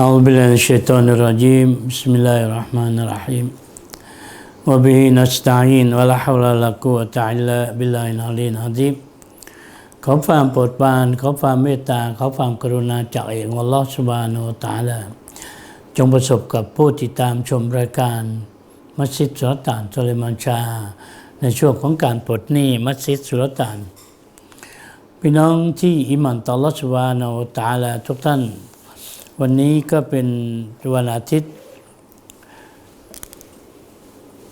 أعوذ بالله من الشيطان الرجيم بسم الله الرحمن الرحيم وبه نستعين ولا حول ولا قوة إلا بالله العلي العظيم ขอความโปรดปรานขอความเมตตาขอความกรุณาจากเอกอัลลอฮฺสุบานุตาลาจงประสบกับผู้ติดตามชมรายการ มัสยิดสุลต่านสุเลมานชา ในช่วงของการปลดหนี้มัสยิดสุลต่าน พี่น้องที่อิหมันต่อลอสวานาตาลาทุกท่าน วันนี้ก็เป็นวันอาทิตย์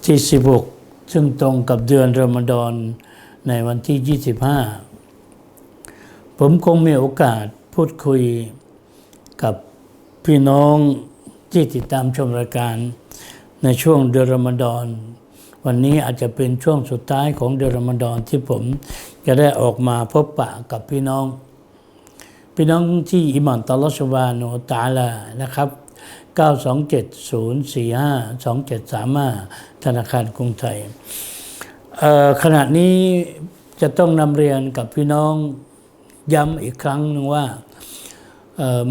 ที่ 16 ซึ่งตรงกับเดือนรอมฎอนในวันที่ 25 ผมคงมีโอกาสพูดคุยกับพี่น้องที่ติดตามชมรายการในช่วงเดือนรอมฎอนวันนี้อาจจะเป็นช่วงสุดท้ายของเดือนรอมฎอนที่ผมจะได้ออกมาพบปะกับพี่น้อง พี่น้องที่อิหมานตอลอสวาโนตาลานะครับ 927-045-2735ธนาคารกรุงไทยขณะนี้จะต้องนำเรียนกับพี่น้องย้ำอีกครั้งหนึงว่า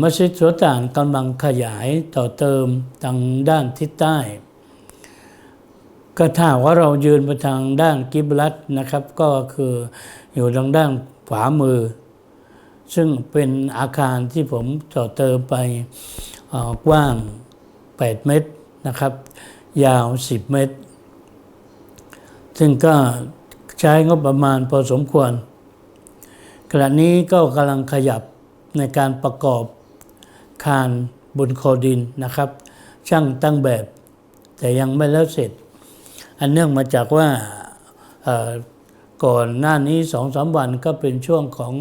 มัสยิดสุต่านกำลังขยายต่อเติมทางด้านทิศใต้ ก็ถ้าว่าเรายืนไปทางด้านกิบลัตนะครับ ก็คืออยู่ทางด้านขวามือ ซึ่งเป็นอาคารที่ผมต่อเติมไปกว้าง 8 เมตรนะครับ ยาว 10 เมตร ซึ่งก็ใช้งบประมาณพอสมควร ขณะนี้ก็กำลังขยับในการประกอบคานบนคอดินนะครับ ช่างตั้งแบบ แต่ยังไม่แล้วเสร็จ อันเนื่องมาจากว่า ก่อนหน้านี้สองสามวันก็เป็นช่วงของ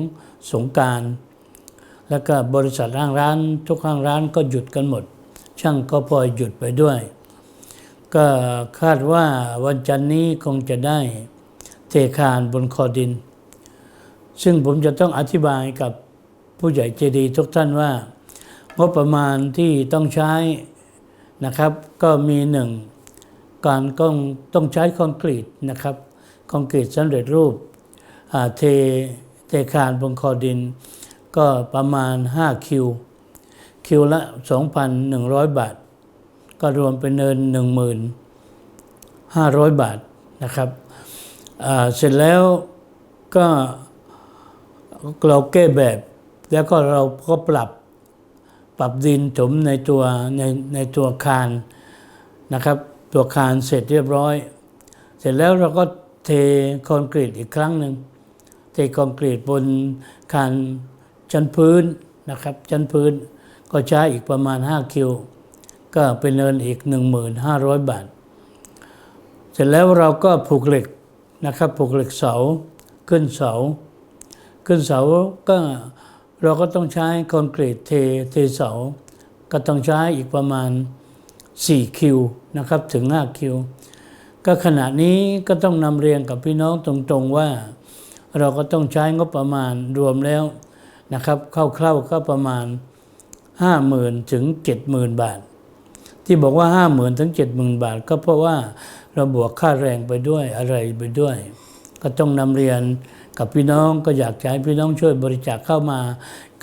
สงการแล้วก็บริษัทห้างร้าน ทุกห้างร้านก็หยุดกันหมด ช่างก็พลอยหยุดไปด้วย ก็คาดว่าวันจันนี้คงจะได้เทคานบนคอดิน ซึ่งผมจะต้องอธิบายกับผู้ใหญ่ใจดีทุกท่านว่า งบประมาณที่ต้องใช้นะครับ ก็มีหนึ่งการต้องต้องใช้คอนกรีตนะครับ คอนกรีตสำเร็จรูปเทเทคานบนคอดิน ก็ประมาณ 5 คิว คิวละ 2,100 บาท ก็รวมเป็นเงิน 1,500 บาทนะครับเสร็จแล้วก็เราแก้แบบ แล้วก็เราก็ปรับปรับดินถมในตัวในในตัวคานนะครับ ตัวคานเสร็จเรียบร้อย เสร็จแล้วเราก็ เทคอนกรีตอีกครั้งหนึ่งเทคอนกรีตบนคานชั้นพื้นนะครับชั้นพื้นก็ใช้อีกประมาณ 5 คิว ก็เป็นเงินอีก 1,500 บาท เสร็จแล้วเราก็ผูกเหล็กนะครับผูกเหล็กเสาขึ้นเสา ขึ้นเสาก็เราก็ต้องใช้คอนกรีตเทเทเสา ก็ต้องใช้อีกประมาณ 4 คิวนะครับถึง 5 คิว ก็ขณะนี้ก็ต้องนำเรียนกับพี่น้องตรงๆว่า เราก็ต้องใช้งบประมาณรวมแล้วนะครับคร่าวๆก็ประมาณ 50,000ถึง70,000 บาท ที่บอกว่า 50,000ถึง70,000 บาท ก็เพราะว่าเราบวกค่าแรงไปด้วยอะไรไปด้วย ก็ต้องนำเรียนกับพี่น้องก็อยากจะให้พี่น้องช่วยบริจาคเข้ามา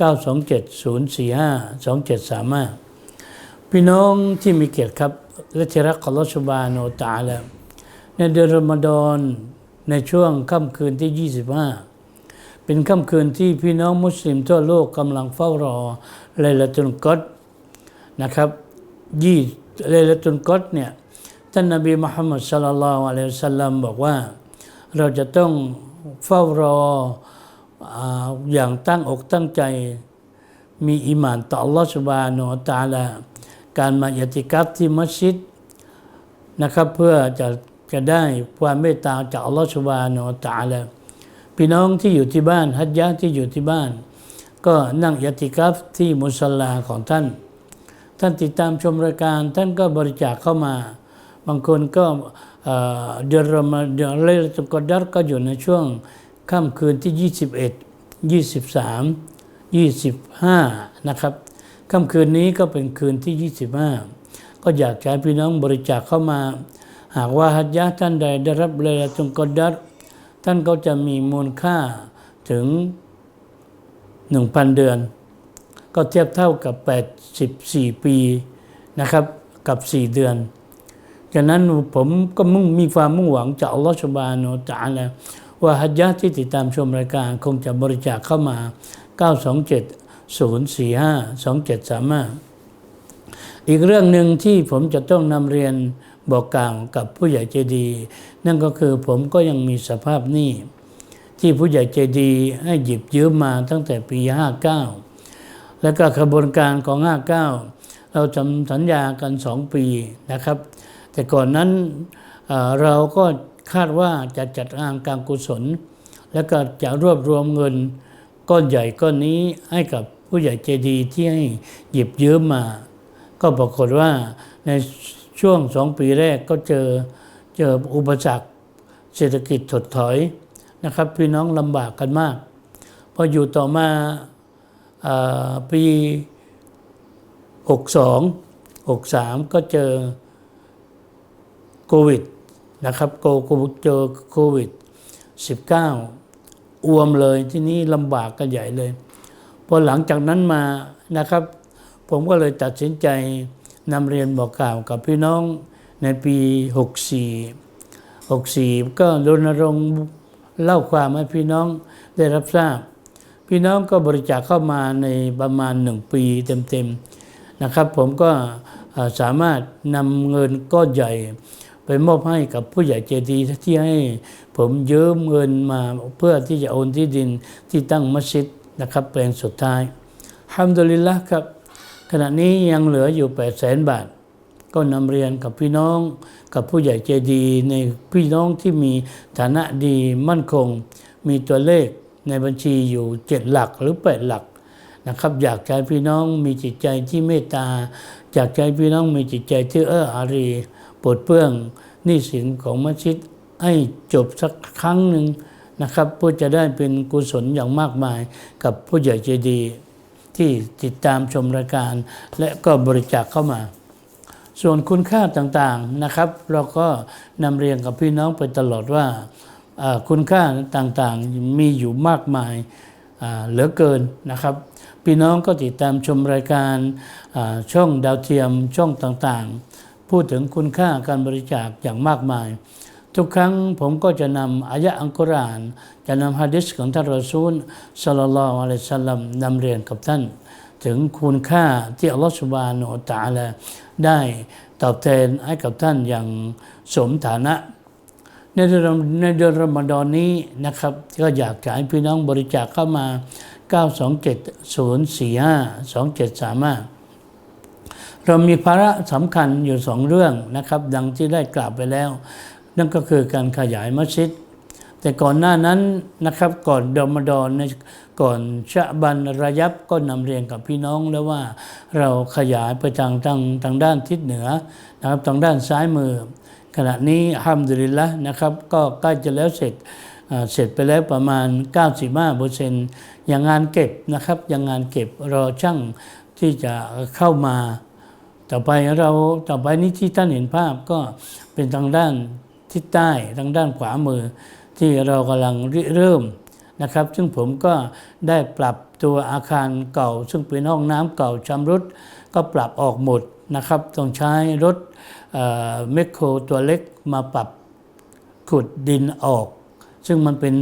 927-045-2735 พี่น้องที่มีเกียรติครับและที่รักของลอสบาโนตาแล้ว ในเดือนรอมฎอนในช่วงค่ำคืนที่ 25 เป็นค่ำคืนที่พี่น้องมุสลิมทั่วโลกกำลังเฝ้ารอไลลาตุลกอดนะครับยี่ไลลาตุลกอดเนี่ยท่านนบีมุฮัมมัดสัลลัลลอฮุอะลัยฮิสัลลัมบอกว่า เราจะต้องเฝ้ารออย่างตั้งอกตั้งใจมีอิมานต่ออัลลอฮฺสุบานุตาลาการมาอิติกัฟที่มัสยิดนะครับเพื่อจะ จะได้ความเมตตาจากอัลลอฮฺสุบานุวะตาลาพี่น้องที่อยู่ที่บ้านฮัจญะที่อยู่ที่บ้าน ก็นั่งอิติกัฟที่มุสลาของท่าน ท่านติดตามชมรายการ ท่านก็บริจาคเข้ามา บางคนก็เอ่อเดือนรอมเดือนเลตุกอดัรก็อยู่ในช่วงค่ำคืนที่ 21 23 25 นะครับค่ำคืนนี้ก็เป็นคืนที่ 25 ก็อยากจะให้พี่น้องบริจาคเข้ามา หากว่าฮัจญะท่านใดได้รับเลลตุลกอดัรท่านก็จะมีมูลค่าถึง 1,000 เดือน ก็เทียบเท่ากับ 84 ปีนะครับกับ 4 เดือนฉะนั้นผมก็มุ่งมีความมุ่งหวังจากอัลลอฮฺสุบาโนตะอาลาว่าฮัจญาที่ติดตามชมรายการคงจะบริจาคเข้ามา 927 045 2735 อีกเรื่องหนึ่งที่ผมจะต้องนำเรียน บอกกล่าวกับผู้ใหญ่ใจดี นั่นก็คือผมก็ยังมีสภาพหนี้ที่ผู้ใหญ่ใจดีให้หยิบยืมมาตั้งแต่ปี 59 แล้วก็ขบวนการของ 59 เราทำสัญญากัน 2 ปีนะครับ แต่ก่อนนั้นเราก็คาดว่าจะจัดงานการกุศล แล้วก็จะรวบรวมเงินก้อนใหญ่ก้อนนี้ให้กับผู้ใหญ่ใจดีที่ให้หยิบยืมมา ก็ปรากฏว่าใน ช่วงสองปีแรกก็เจอเจออุปสรรคเศรษฐกิจถดถอยนะครับ พี่น้องลำบากกันมาก พออยู่ต่อมาเอ่อปี 62 63 ก็เจอโควิดนะครับโคเจอโควิด 19อวมเลยที่นี้ลำบากกันใหญ่เลย พอหลังจากนั้นมานะครับ ผมก็เลยตัดสินใจ นำเรียนบอกกล่าวกับพี่น้องในปี 64 64 ก็รณรงค์เล่าความให้พี่น้องได้รับทราบ พี่น้องก็บริจาคเข้ามาในประมาณหนึ่งปีเต็มๆนะครับ ผมก็สามารถนำเงินก้อนใหญ่ไปมอบให้กับผู้ใหญ่ใจดีที่ให้ผมยืมเงินมาเพื่อที่จะโอนที่ดินที่ตั้งมัสยิดนะครับแปลงสุดท้ายฮัมดุลิลละครับ ขณะนี้ยังเหลืออยู่8 0 0แสนบาท ก็นำเรียนกับพี่น้องกับผู้ใหญ่ใจดีในพี่น้องที่มีฐานะดีมั่นคง มีตัวเลขในบัญชีอยู่ 7 หลักหรือ 8 หลักนะครับอยากให้พี่น้องมีจิตใจที่เมตตาอยากให้พี่น้องมีจิตใจที่เอื้ออารีปลดเปื้องหนี้สินของมัสยิดให้จบสักครั้งหนึ่งนะครับเพื่อจะได้เป็นกุศลอย่างมากมายกับผู้ใหญ่ใจดี ที่ติดตามชมรายการ และก็บริจาคเข้ามา ส่วนคุณค่าต่างๆนะครับ เราก็นำเรียนกับพี่น้องไปตลอดว่าคุณค่าต่างๆมีอยู่มากมายเหลือเกินนะครับ พี่น้องก็ติดตามชมรายการช่องดาวเทียมช่องต่างๆ พูดถึงคุณค่าการบริจาคอย่างมากมาย ทุกครั้งผมก็จะนำอายะอัลกุรอาน จะนำฮะดิษของท่านรอซูลสัลลัลลอฮุอะลัยสัลลัมนำเรียนกับท่าน ถึงคุณค่าที่อัลลอฮฺสุบานุตะอาลาได้ตอบแทนให้กับท่านอย่างสมฐานะ ในเดือนในเดือนรอมฎอนนี้นะครับ ก็อยากจะให้พี่น้องบริจาคเข้ามา 927 045 2735เรามีภาระสำคัญอยู่สองเรื่องนะครับ ดังที่ได้กล่าวไปแล้ว นั่นก็คือการขยายมัสยิด แต่ก่อนหน้านั้นนะครับก่อนรอมฎอนในก่อนชะบันระยับก็นำเรียนกับพี่น้องแล้วว่าเราขยายไปทางทางทางด้านทิศเหนือนะครับทางด้านซ้ายมือ ขณะนี้ฮัมดุลิลละนะครับก็ใกล้จะแล้วเสร็จเสร็จไปแล้วประมาณ 95เปอร์เซ็นต์อย่างงานเก็บนะครับอย่างงานเก็บรอช่างที่จะเข้ามา ต่อไปเราต่อไปนี้ที่ท่านเห็นภาพก็เป็นทางด้าน ทิศใต้ทางด้านขวามือ ที่เรากำลังเริ่มนะครับ ซึ่งผมก็ได้ปรับตัวอาคารเก่า ซึ่งเป็นห้องน้ำเก่าชำรุดก็ปรับออกหมดนะครับต้องใช้รถเมคโครตัวเล็กมาปรับขุดดินออก ซึ่งมันเป็น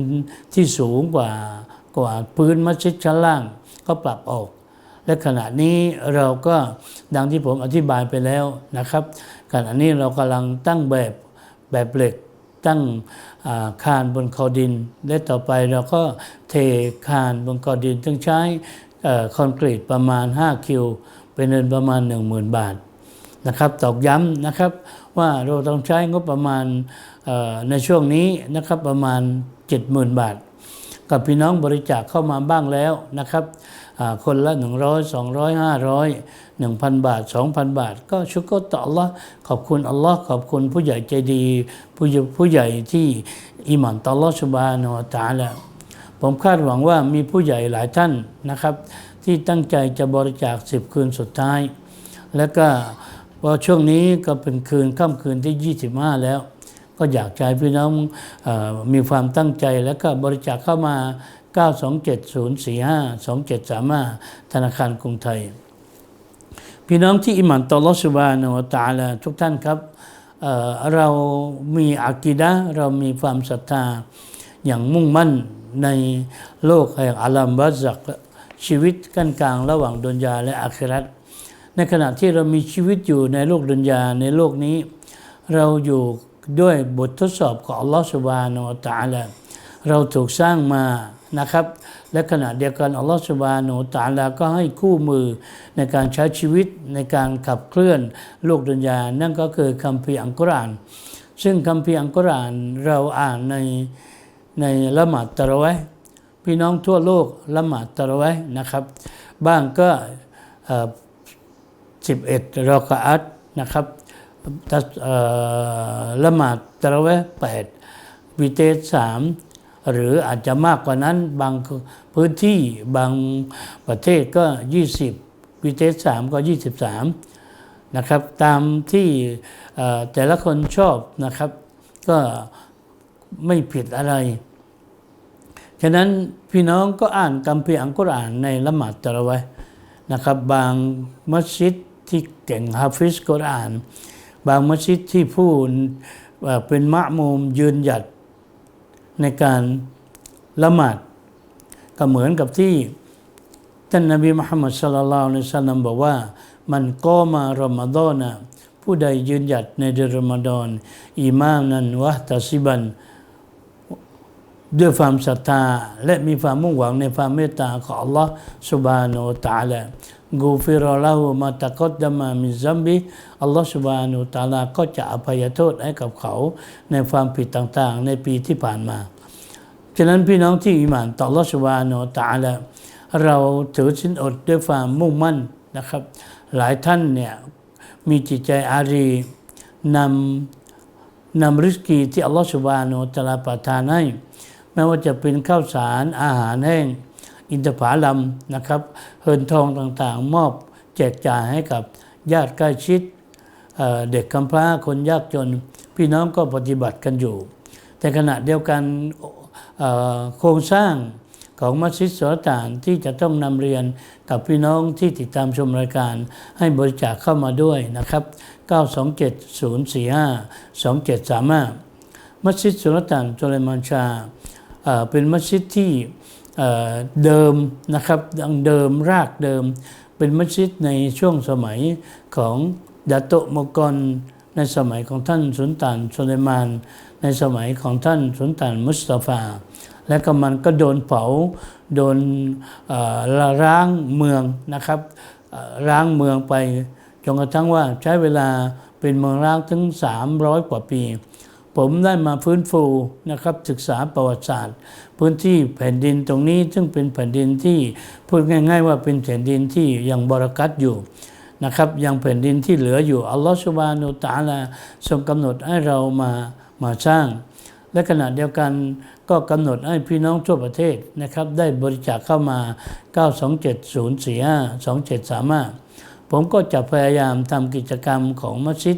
ที่สูงกว่ากว่าพื้นมัสยิดชั้นล่างก็ปรับออก และขณะนี้เราก็ดังที่ผมอธิบายไปแล้วนะครับ ขณะนี้เรากำลังตั้งแบบ แบบเหล็กตั้งาคานบนคอดิน และต่อไปเราก็เทคานบนคอดินต้องใช้คอนกรีตประมาณ 5 คิว เป็นเงินประมาณ 10,000 บาทนะครับตอกย้ำนะครับว่าเราต้องใช้งบประมาณในช่วงนี้นะครับประมาณ 70,000 บาท กับพี่น้องบริจาคเข้ามาบ้างแล้วนะครับอ่าคนละ 100 200 500 1,000 บาท 2,000 บาท ก็ชุกรต่อลลอฮ์ขอบคุณอัลลอฮ์ขอบคุณผู้ใหญ่ใจดี ผู้ผู้ใหญ่ที่อิหมันต่ออัลลอฮ์สุบานะฮูวะตาลาผมคาดหวังว่ามีผู้ใหญ่หลายท่านนะครับ ที่ตั้งใจจะบริจาคสิบคืนสุดท้าย แล้วก็พอช่วงนี้ก็เป็นคืนค่ำคืนที่ 25 แล้ว ก็อยากให้พี่น้องออมีความตั้งใจแล้วก็บริจาคเข้ามา 927 045 2735ธนาคารกรุงไทย พี่น้องที่อิหมันต่อลอสุบานะวตาลาทุกท่านครับเเรามีอากีดะเรามีความศรัทธาอย่างมุ่งมั่นในโลกแห่งอาลัมบัซักชีวิตกันกลางระหว่างดุนยาและอาครัตในขณะที่เรามีชีวิตอยู่ในโลกดุนยาในโลกนี้ เราอยู่ด้วยบททดสอบของอัลลอฮฺสุบานะฮูวตาลาเราถูกสร้างมา นะครับ และขณะเดียวกันอัลลอฮฺสุบานูตาลาก็ให้คู่มือในการใช้ชีวิตในการขับเคลื่อนโลกดุนยา นั่นก็คือคัมภีร์อัลกุรอาน ซึ่งคัมภีร์อัลกุรอานเราอ่านในในละหมาดตะระเวห์พี่น้องทั่วโลกละหมาดตะระเวห์นะครับ บ้างก็เอ่อ11รอกอัตนะครับละหมาดตะระเวห์8วิเตสสาม หรืออาจจะมากกว่านั้นบางพื้นที่บางประเทศก็ 20 วิเตสสามก็ 23 นะครับ ตามที่แต่ละคนชอบนะครับ ก็ไม่ผิดอะไร ฉะนั้นพี่น้องก็อ่านกัมพีอัลกุรอานในละหมาดตะเราะเวห์นะครับ บางมัสยิดที่เก่งฮาฟิซกุรอาน บางมัสยิดที่ผู้เป็นมะมุมยืนหยัด ในการละหมาดก็เหมือนกับที่ท่านนบีมุฮัมมัดสุลลัลลอฮุอะลัยฮิวะสัลลัมบอกว่า มันก็มารอมฎอนนะผู้ใดยืนหยัดในเดือนรอมฎอนอีมานันวะตัสิบัน ด้วยความศรัทธา และมีความมุ่งหวังในความเมตตาของ Allah Subhanahu wa Taala กูฟิรอลาหูมาตะกดดามามิซัมบิอัลลอฮฺ Subhanahu wa Taala ก็จะอภัยโทษให้กับเขาในความผิดต่างๆ ในปีที่ผ่านมา ฉะนั้นพี่น้องที่อิหมานต่อ Allah Subhanahu wa Taala เราถือสินอดด้วยความมุ่งมั่นนะครับ หลายท่านเนี่ยมีจิตใจอารีนำนำริสกีที่อัลลอฮฺ Subhanahu wa Taala ประทานให้ไม่ว่าจะเป็นข้าวสารอาหารแห้ง อินทผลัมนะครับเฮินทองต่างๆ มอบแจกจ่ายให้กับญาติใกล้ชิดเด็กกำพร้าคนยากจน พี่น้องก็ปฏิบัติกันอยู่ แต่ขณะเดียวกันโครงสร้างของมัสยิดสุลต่านที่จะต้องนำเรียนกับพี่น้องที่ติดตามชมรายการ ให้บริจาคเข้ามาด้วยนะครับ 927 045 2735 มัสยิดสุลต่านโจเลมานชาเป็นมัสยิดที่ เดิมนะครับดังเดิมรากเดิม เป็นมัสยิดในช่วงสมัยของดาโตโมกอนในสมัยของท่านสุลต่านโซเลมาน ในสมัยของท่านสุลต่านมุสตาฟา และก็มันก็โดนเผาโดนละร้างเมืองนะครับร้างเมืองไปจนกระทั่งว่าใช้เวลาเป็นเมืองร้างถึง 300 กว่าปี ผมได้มาฟื้นฟูนะครับศึกษาประวัติศาสตร์ พื้นที่แผ่นดินตรงนี้ซึ่งเป็นแผ่นดินที่พูดง่าย ๆ ว่าเป็นแผ่นดินที่ยังบรากัตอยู่นะครับยังแผ่นดินที่เหลืออยู่อัลลอฮฺสุบานุตาลาทรงกำหนดให้เรามามาสร้าง และขณะเดียวกันก็กำหนดให้พี่น้องทั่วประเทศนะครับได้บริจาคเข้ามา 927 045 2735ผมก็จะพยายามทำกิจกรรมของมัสยิด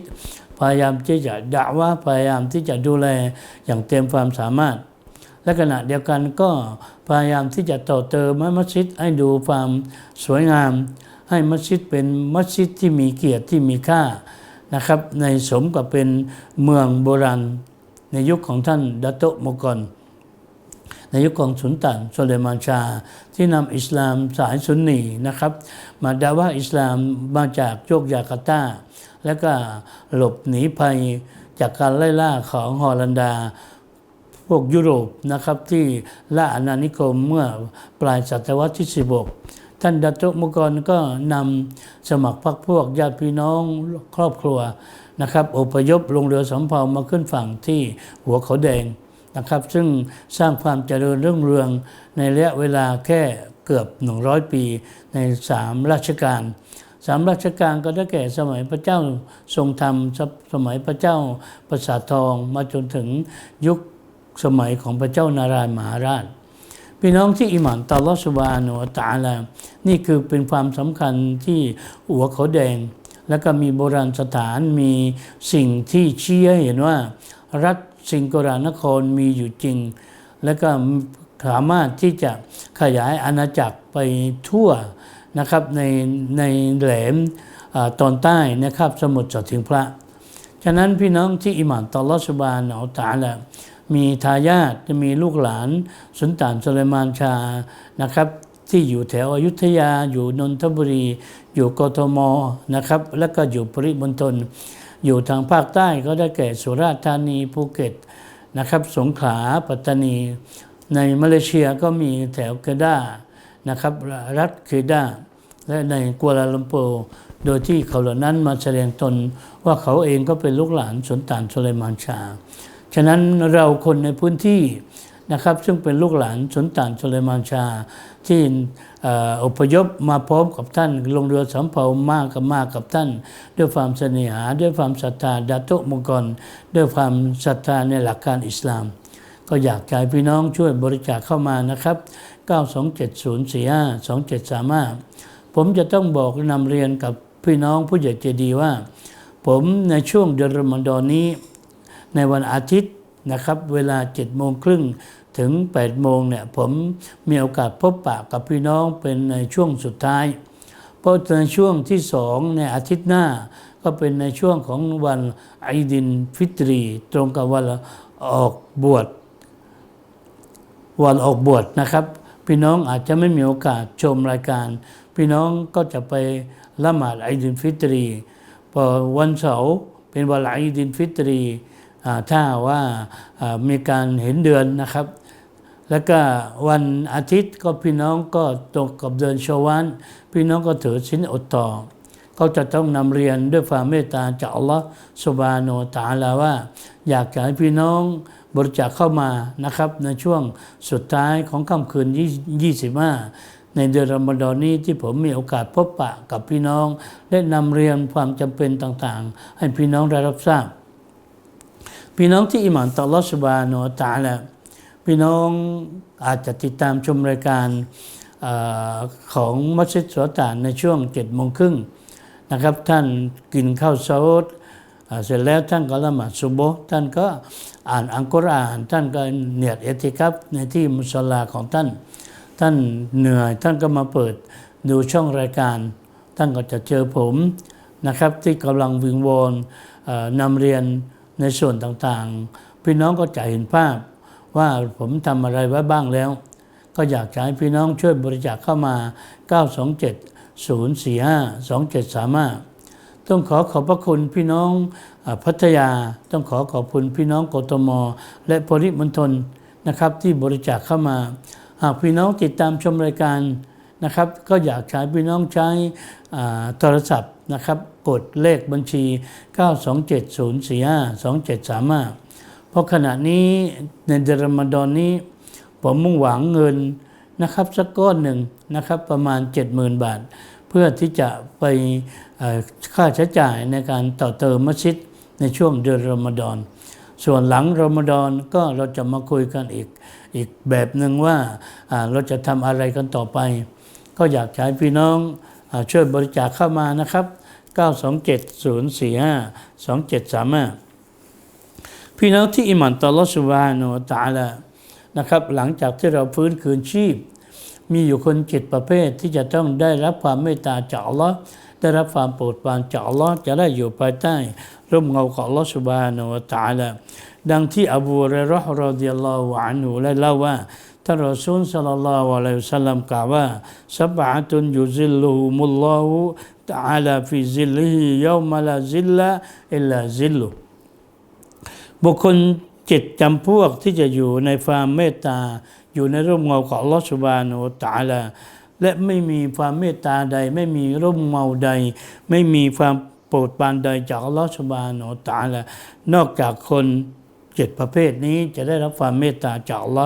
พยายามที่จะด่าว่าพยายามที่จะดูแลอย่างเต็มความสามารถ และขณะเดียวกันก็พยายามที่จะต่อเติมมัสยิดให้ดูความสวยงาม ให้มัสยิดเป็นมัสยิดที่มีเกียรติที่มีค่านะครับ ในสมกับเป็นเมืองโบราณในยุคของท่านดัตโตมกอนในยุคของสุนตันโซเลมานชา ที่นำอิสลามสายซุนนีนะครับ มาดาว่าอิสลามมาจากโยกยาการ์ตา แล้วก็หลบหนีภัยจากการไล่ล่าของฮอลันดา พวกยุโรปนะครับที่ล่าอาณานิคมเมื่อปลายศตวรรษที่ 16 ท่านดัตโตมกรก็นำสมัครพรรคพวกญาติพี่น้องครอบครัวนะครับอพยพลงเรือสำเภามาขึ้นฝั่งที่หัวเขาแดงนะครับซึ่งสร้างความเจริญรุ่งเรืองในระยะเวลาแค่เกือบ 100 ปีในสามราชการ สามราชการก็ได้แก่สมัยพระเจ้าทรงธรรม สมัยพระเจ้าประสาททองมาจนถึงยุคสมัยของพระเจ้านารายมหาราช พี่น้องที่อิหมานต่อลอสุบานุตาลา นี่คือเป็นความสำคัญที่หัวเขาแดง แล้วก็มีโบราณสถานมีสิ่งที่เชี้ให้เห็นว่า รัฐสิงกรานครมีอยู่จริง แล้วก็สามารถที่จะขยายอาณาจักรไปทั่ว นะครับในในแหลมอตอนใต้นะครับสมุทรสถิงพระ ฉะนั้นพี่น้องที่อิหมานตอลอสบานอัลตาละมีทายาทจะมีลูกหลานสุนตานสุเลมานชานะครับที่อยู่แถวอยุธยาอยู่นนทบุรี อยู่กทมนะครับแล้วก็อยู่ปริมณฑลอยู่ทางภาคใต้ก็ได้แก่สุราษฎร์ธานีภูเก็ตนะครับสงขลาปัตตานี ในมาเลเซียก็มีแถวเกดา นะครับรัฐเคดาและในกัวลาลัมโปร์โดยที่เขาเหล่านั้นมาแสดงตนว่าเขาเองก็เป็นลูกหลานสุนตานสุเลมานชา ฉะนั้นเราคนในพื้นที่นะครับซึ่งเป็นลูกหลานสุนตานสุเลมานชา ที่ออพยพมาพร้อมกับท่าน ลงเรือสำเภามากกับมากกับท่าน ด้วยความเสน่หา ด้วยความศรัทธาดาโตมงกรด้วยความศรัทธาในหลักการอิสลาม ก็อยากให้พี่น้องช่วยบริจาคเข้ามานะครับ 927045273ผมจะต้องบอกนำเรียนกับพี่น้องผู้ใหญ่ใจดีว่า ผมในช่วงเดือนรอมฎอนนี้ ในวันอาทิตย์นะครับ เวลา7โมงครึ่งถึง8โมงเนี่ยผมมีโอกาสพบปะกับพี่น้องเป็นในช่วงสุดท้าย เพราะในช่วงที่สองในอาทิตย์หน้า ก็เป็นในช่วงของวันไอดินฟิตรี ตรงกับวันออกบวชวันออกบวชนะครับ พี่น้องอาจจะไม่มีโอกาสชมรายการ พี่น้องก็จะไปละหมาดไอดินฟิตรีพอวันเสาร์เป็นวันไอดินฟิตรีถ้าว่ามีการเห็นเดือนนะครับ แล้วก็วันอาทิตย์ก็พี่น้องก็ตรงกับเดือนชวานพี่น้องก็ถือสินอดต่อเขาจะต้องนำเรียนด้วยความเมตตาจากอัลลอฮ์สุบาโนตาลาว่า อยากจะให้พี่น้อง บริจาคเข้ามานะครับในช่วงสุดท้ายของค่ำคืน 25 ในเดือนรอมฎอนนี้ที่ผมมีโอกาสพบปะกับพี่น้องได้นำเรียนความจำเป็นต่างๆ ให้พี่น้องได้รับทราบ พี่น้องที่อิหมานต่อลอสบาโนตาละพี่น้องอาจจะติดตามชมรายการอของมัสยิดสวตานในช่วงเจ็ดโมงครึ่งนะครับท่านกินข้าวซาอุด เสร็จแล้วท่านก็ละหมาดซุโบท่านก็อ่านอังกุรอาน ท่านก็เนียดเอติคับในที่มุสลาของท่าน ท่านเหนื่อยท่านก็มาเปิดดูช่องรายการ ท่านก็จะเจอผมนะครับที่กำลังวิงวอนนำเรียนในส่วนต่างๆ พี่น้องก็จะเห็นภาพว่าผมทำอะไรไว้บ้างแล้ว ก็อยากจะให้พี่น้องช่วยบริจาคเข้ามา 927 045 2735 ต้องขอขอบพระคุณพี่น้องพัทยา ต้องขอขอบคุณพี่น้องกทม และปริมณฑลนะครับที่บริจาคเข้ามา หากพี่น้องติดตามชมรายการนะครับ ก็อยากใช้พี่น้องใช้โทรศัพท์นะครับ กดเลขบัญชี 927045273เพราะขณะนี้ในเดือนรอมฎอนนี้ ผมมุ่งหวังเงินนะครับสักก้อนหนึ่งนะครับประมาณ 70,000 บาท เพื่อที่จะไป ค่าใช้จ่ายในการต่อเติมมัสยิดในช่วงเดือนรอมฎอนส่วนหลังรอมฎอนก็เราจะมาคุยกันอีกอีกแบบหนึ่งว่าเราจะทำอะไรกันต่อไป ก็อยากให้พี่น้องอช่วยบริจาคเข้ามานะครับ 927-045-2735 พี่น้องที่อิหมันตอลอสุบาโนตาลานะครับหลังจากที่เราฟื้นคืนชีพ มีอยู่คนจ็ดประเภทที่จะต้องได้รับความเมตตาจากอัลลอฮ์ ได้รับความโปรดปรานจากอัลลอฮ์จะได้อยู่ภายใต้ ร่มเงาของอัลลอฮ์สุบานะวตาลาดังที่อบูเรราะห์รอดิยัลลอฮุอันฮุได้เล่าว่าท่านรอซูลสัลลัลลอฮุอะลัยฮิสัลลัมกล่าวว่าสับะตุนยุซิลลุฮุมุลลอฮุตะอาลาฟิซิลลิฮิยอมะลาซิลละอิลลาซิลลุบุคคลเจ็ดจำพวกที่จะอยู่ในความเมตตา อยู่ในร่มเงาของอัลลอฮฺสุบานุตาลา และไม่มีความเมตตาใด ไม่มีร่มเงาใด ไม่มีความโปรดปรานใดจากอัลลอฮฺสบานอตาละนอกจากคนเจ็ดประเภทนี้จะได้รับความเมตตาจากอัลอ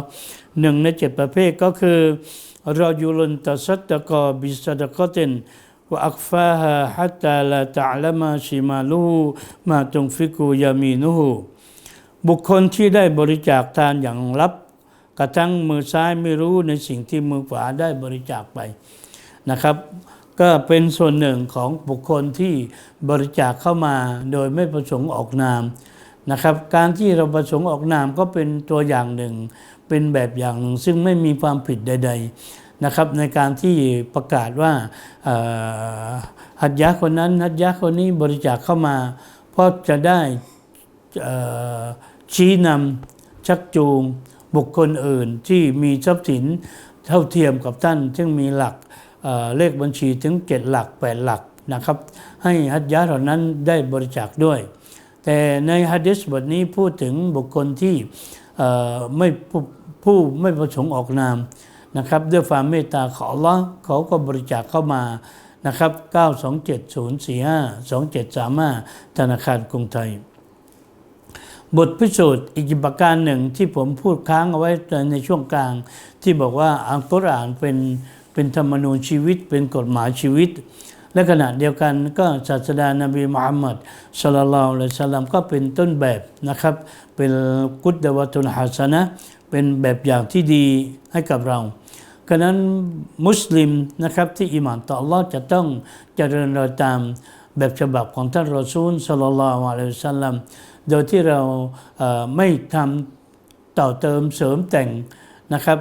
หนึ่งในเจ็ดประเภทก็คือรอยุลนตัสตะกอบิสตะกตินว่าอักฟาฮาฮัตตาลาตะละมาชิมาลูมาตงฟิกูยามีนูบุคคลที่ได้บริจาคทานอย่างลับ กระทั่งมือซ้ายไม่รู้ในสิ่งที่มือขวาได้บริจาคไปนะครับ ก็เป็นส่วนหนึ่งของบุคคลที่บริจาคเข้ามาโดยไม่ประสงค์ออกนามนะครับ การที่เราประสงค์ออกนามก็เป็นตัวอย่างหนึ่ง เป็นแบบอย่างหนึ่ง ซึ่งไม่มีความผิดใด ๆนะครับ ในการที่ประกาศว่าเอ่อหัดยะคนนั้นหัดยะคนนี้บริจาคเข้ามาเพราะจะได้ชี้นำชักจูง บุคคลอื่นที่มีทรัพย์สินเท่าเทียมกับท่าน ซึ่งมีหลักเเลขบัญชีถึง 7 หลัก 8 หลักนะครับ ให้ฮัจญะเหล่านั้นได้บริจาคด้วย แต่ในฮะดิษบทนี้พูดถึงบุคคลที่ไม่ผู้ผู้ไม่ประสงค์ออกนามนะครับ ด้วยความเมตตาของอัลลอฮ์เขาก็บริจาคเข้ามานะครับ 927-045 2735ธนาคารกรุงไทย บทพิสูจน์อีกประการหนึ่งที่ผมพูดค้างเอาไว้ในช่วงกลาง ที่บอกว่าอัลกุรอานเป็นเป็นธรรมนูญชีวิต เป็นกฎหมายชีวิต และขณะเดียวกันก็ศาสดานบีมุฮัมมัดสุลลัลละลัยฮิวะสัลลัมก็เป็นต้นแบบนะครับ เป็นกุฎวตุลฮัสนะเป็นแบบอย่างที่ดีให้กับเราฉะนั้นมุสลิมนะครับที่อิหมานต่อ Allah จะต้องเจริญรอยตาม แบบฉบับของท่านรอซูลสลลัลลอะลัยสัลลัมโดยที่เราไม่ทำต่อเติมเสริมแต่งนะครับ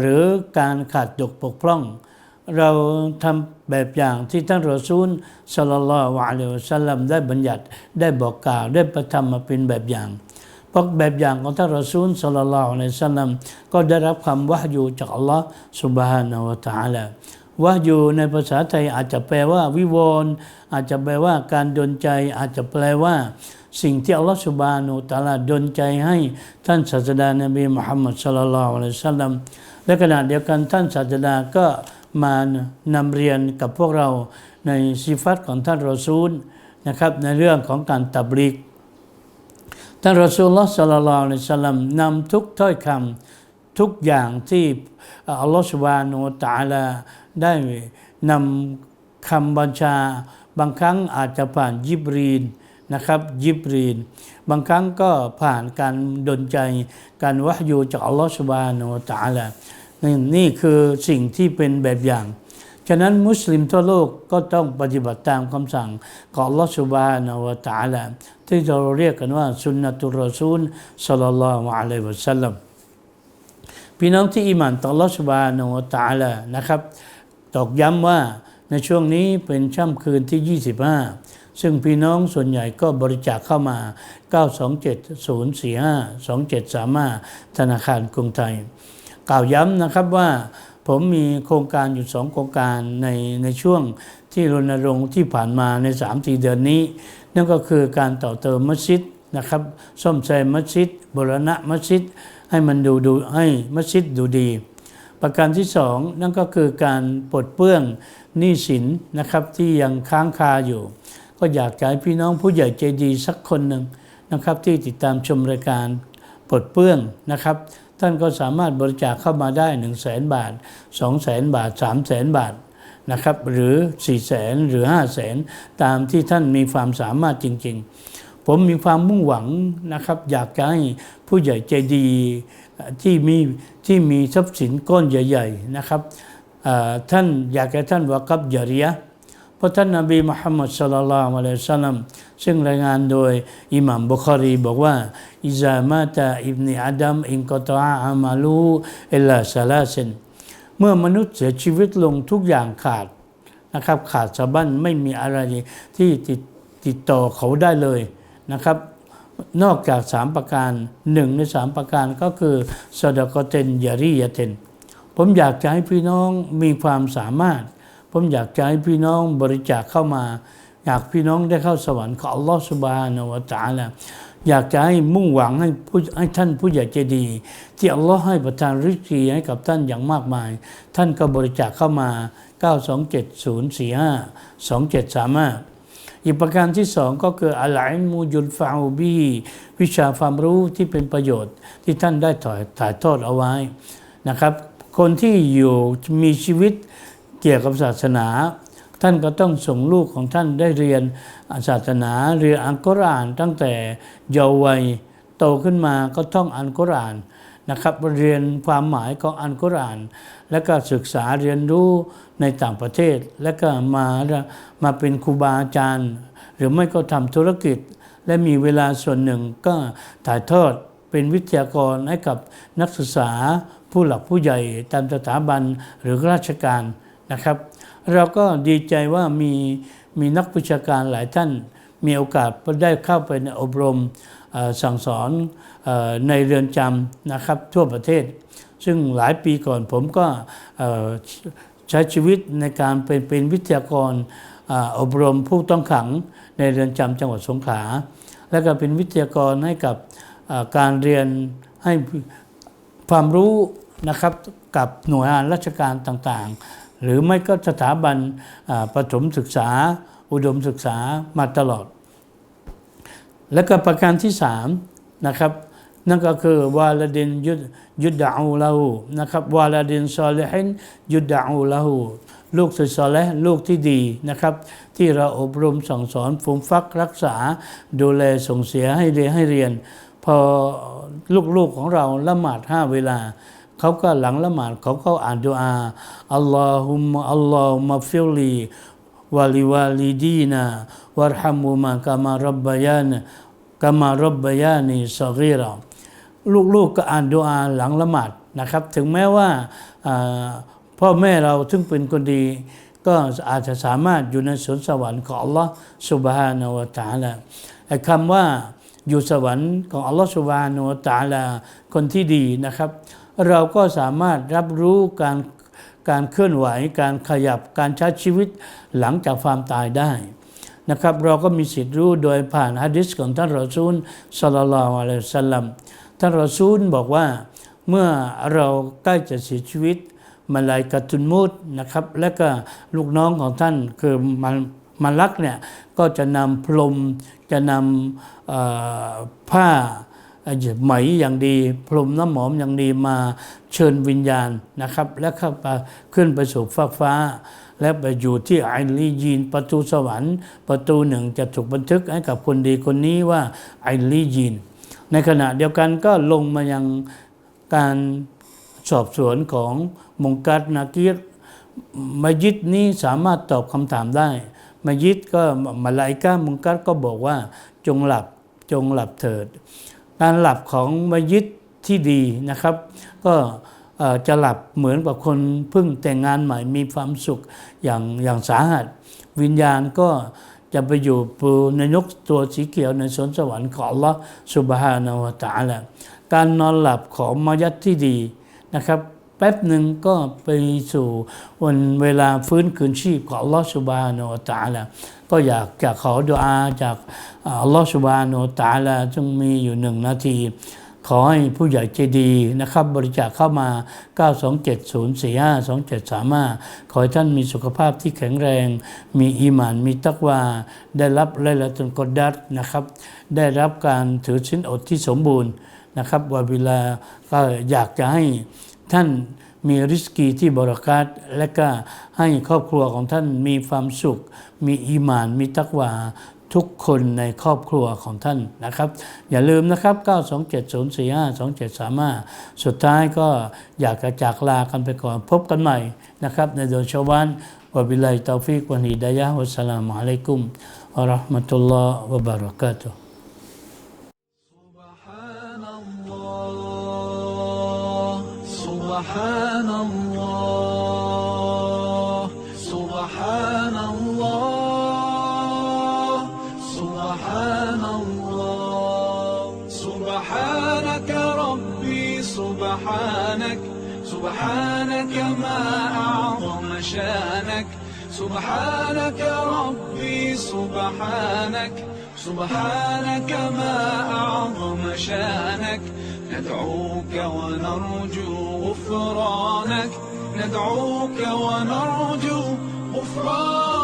หรือการขาดตกปกพร่อง เราทำแบบอย่างที่ท่านรอซูลสลลัลลอะลัยสัลลัมได้บัญญัติได้บอกกล่าวได้ประทำมาเป็นแบบอย่างเพราะแบบอย่างของท่านรอซูลสลลัลลอะลัยสัลลัมก็ได้รับคำวะฮยูจากอัลลอฮ์สุบฮานะฮูวะตะอาลา วะยูในภาษาไทยอาจจะแปลว่า วิวรณ์อาจจะแปลว่าการดลใจ อาจจะแปลว่า สิ่งที่อัลลอฮ์สุบานะฮูตาลาดลใจให้ท่านศาสดานบีมุฮัมมัดสัลลัลลอฮุอะลัยฮิวะสัลลัมและขณะเดียวกันท่านศาสดาก็มานำเรียนกับพวกเราในสิฟัตของท่านรอซูลนะครับในเรื่องของการตับลิก ท่านรอซูลลอฮ์สัลลัลลอฮุอะลัยฮิวะสัลลัมนำทุกถ้อยคำทุกอย่างที่อัลลอฮฺสุบานุตาลา ได้นำคำบัญชา บางครั้งอาจจะผ่านยิบรีนนะครับยิบรีน บางครั้งก็ผ่านการดลใจการวะยูจากอัลลอฮฺสุบานุตาลานี่นี่คือสิ่งที่เป็นแบบอย่าง ฉะนั้นมุสลิมทั่วโลกก็ต้องปฏิบัติตามคำสั่งของอัลลอฮฺสุบานาวตาลาที่เราเรียกกันว่าสุนนะตุรอซูลสัลลัลลอฮุอะลัยฮิวะสัลลัมพี่น้องที่อิมานต่ออัลลอฮฺสุบานาวตาลานะครับ ตอกย้ำว่าในช่วงนี้เป็นช่ำคืนที่ 25 ซึ่งพี่น้องส่วนใหญ่ก็บริจาคเข้ามา 927-045 2735 ธนาคารกรุงไทย กล่าวย้ำนะครับว่าผมมีโครงการอยู่สองโครงการในในช่วงที่รณรงค์ที่ผ่านมาใน3าสี่เดือนนี้ นั่นก็คือการต่อเติมมัสยิดนะครับซ่อมแซมมัสยิดบรณะมัสยิดให้มันดูดูให้มัสยิดดูดี ประการที่สองนั่นก็คือการปลดเปลื้องหนี้สินนะครับที่ยังค้างคาอยู่ ก็อยากจะให้พี่น้องผู้ใหญ่ใจดีสักคนหนึ่งนะครับที่ติดตามชมรายการปลดเปลื้องนะครับท่านก็สามารถบริจาคเข้ามาได้ 1 0 0 0 0แสนบาท 2 0 0แสนบาท 3 0 0แสนบาทนะครับหรือ 4 0 0แสนหรือ 5 0 0แสนตามที่ท่านมีความสามารถจริง ๆ ผมมีความมุ่งหวังนะครับ อยากจะให้ผู้ใหญ่ใจดี ที่มีที่มีทรัพย์สินก้อนใหญ่ ๆนะครับท่านอยากให้ท่านวากับยาริยะเพราะท่านนบีมุฮัมมัดสัลลัลลอฮุอะลัยฮิวะสัลลัมซึ่งรายงานโดยอิหม่ามบุคารีบอกว่าอิซามาตาอิบนีอาดัมอินกตอาอามาลูอิลลาซาลาเซนเมื่อมนุษย์เสียชีวิตลงทุกอย่างขาดนะครับขาดสะบั้นไม่มีอะไรที่ติดติดต่อเขาได้เลยนะครับ นอกจากสามประการหนึ่งในสามประการก็คือสดกเตนยารียเตนผมอยากจะให้พี่น้องมีความสามารถ ผมอยากจะให้พี่น้องบริจาคเข้ามา อยากพี่น้องได้เข้าสวรรค์ของอัลลอฮฺสุบานาวตะอาลาอยากจะให้มุ่งหวังให้ผู้ให้ท่านผู้ใหญ่ใจดี ที่อัลลอฮ์ให้ประทานริกีให้กับท่านอย่างมากมาย ท่านก็บริจาคเข้ามา 927-045 2735 อีกประการที่สองก็คืออัลอิมูยุลฟาอูบีวิชาความรู้ที่เป็นประโยชน์ ที่ท่านได้ถ่ายถ่ายทอดเอาไว้นะครับ คนที่อยู่มีชีวิตเกี่ยวกับศาสนา ท่านก็ต้องส่งลูกของท่านได้เรียนศาสนาเรียนอัลกุรอานตั้งแต่เยาว์วัยโตขึ้นมาก็ท่องอัลกุรอานนะครับเรียนความหมายของอัลกุรอาน แล้วก็ศึกษาเรียนรู้ในต่างประเทศ แล้วก็มามาเป็นครูบาอาจารย์ หรือไม่ก็ทำธุรกิจ และมีเวลาส่วนหนึ่งก็ถ่ายทอดเป็นวิทยากรให้กับนักศึกษาผู้หลักผู้ใหญ่ตามสถาบันหรือราชการนะครับ เราก็ดีใจว่ามีมีนักวิชาการหลายท่านมีโอกาสได้เข้าไปในอบรมสั่งสอนในเรือนจำนะครับทั่วประเทศ ซึ่งหลายปีก่อนผมก็ใช้ชีวิตในการเป็นเป็นวิทยากรออบรมผู้ต้องขังในเรือนจำจังหวัดสงขลา และก็เป็นวิทยากรให้กับการเรียนให้ความรู้นะครับกับหน่วยงานราชการต่างๆ หรือไม่ก็สถาบันประถมศึกษา อุดมศึกษามาตลอด และก็ประการที่สามนะครับ นั่นก็คือวาลาดินยุดยุดดาอูละหูนะครับวาลาดินซอลิฮินยุดดาอูละหูลูกสุดซอเลห์ลูกที่ดีนะครับ ที่เราอบรมสั่งสอนฟูมฟักรักษา ดูแลส่งเสียให้เรียนให้เรียน พอลูกๆของเราละหมาดห้าเวลาเขาก็หลังละหมาดเขาก็อ่านดุอาอัลลอฮุมอัลลอฮุมฟิลลีวาลิวาลิดีนาวะรฮัมูมากามารบบยานกามารบบยานีซอกีรอ ลูกๆก็อ่านดุอาหลังละหมาดนะครับ ถึงแม้ว่าพ่อแม่เราซึ่งเป็นคนดี ก็อาจจะสามารถอยู่ในสวนสวรรค์ของอัลลอฮ์สุบฮานาวะตะอาลาคำว่าอยู่สวรรค์ของอัลลอฮ์สุบฮานาวะตะอาลาคนที่ดีนะครับ เราก็สามารถรับรู้การการเคลื่อนไหว การขยับการใช้ชีวิตหลังจากความตายได้นะครับ เราก็มีสิทธิ์รู้โดยผ่านฮะดิษของท่านรอซูลสลลัลลอฮุอะลัยฮิสัลลัม ท่านรอซูลบอกว่าเมื่อเราใกล้จะเสียชีวิตมาลายกาตุนมุดนะครับ และก็ลูกน้องของท่านคือมันมาลักเนี่ยก็จะนำพรมจะนำผ้าไหมอย่างดี พรมน้ำหอมอย่างดีมาเชิญวิญญาณนะครับ และเข้าไปขึ้นไปสู่ฟ้ากฟ้า และไปอยู่ที่ไอลียีนประตูสวรรค์ ประตูหนึ่งจะถูกบันทึกให้กับคนดีคนนี้ว่าไอลียีน ในขณะเดียวกันก็ลงมายังการสอบสวนของมงกัดนากีรมัสยิดนี้สามารถตอบคำถามได้มัสยิดก็มาลายกามงกัดก็บอกว่าจงหลับจงหลับเถิด การหลับของมัสยิดที่ดีนะครับ ก็จะหลับเหมือนกับคนเพิ่งแต่งงานใหม่มีความสุขอย่างอย่างสาหัส วิญญาณก็ จะไปอยู่ปูในนกตัวสีเขียวในสวนสวรรค์ของอัลลอฮ์สุบฮานาวตาลาการนอนหลับของมัสยิดที่ดีนะครับ แป๊บหนึ่งก็ไปสู่วันเวลาฟื้นคืนชีพของอัลลอฮ์สุบฮานะฮูวตาลาก็อยากจะขอดุอาจากอัลลอฮ์สุบฮานะฮูวตาลาจึงมีอยู่หนึ่งนาที ขอให้ผู้ใหญ่ใจดีนะครับบริจาคเข้ามา 927045273ขอให้ท่านมีสุขภาพที่แข็งแรง มีอีหมาน มีตักวา ได้รับไลละตุนกดดัดนะครับ ได้รับการถือชิ้นอดที่สมบูรณ์นะครับวาบิลาก็อยากจะให้ท่านมีริสกีที่บรากัตและก็ให้ครอบครัวของท่านมีความสุข มีอีหมาน มีตักวา ทุกคนในครอบครัวของท่านนะครับ อย่าลืมนะครับ 927045273สุดท้ายก็อยากจะจากลากันไปก่อนพบกันใหม่นะครับ ในเดือนชาววันวะบิลลาฮิตาฟิกวันฮิดายะฮ์วัสสลามุอะลัยกุมวะเราะห์มะตุลลอฮ์วะบะเราะกาตุฮ์ سبحان الله سبحانك سبحانك ما أعظم شأنك. سبحانك ربي سبحانك سبحانك ما أعظم شأنك. ندعوك ونرجو غفرانك. ندعوك ونرجو غفرانك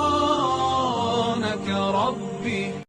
ربي.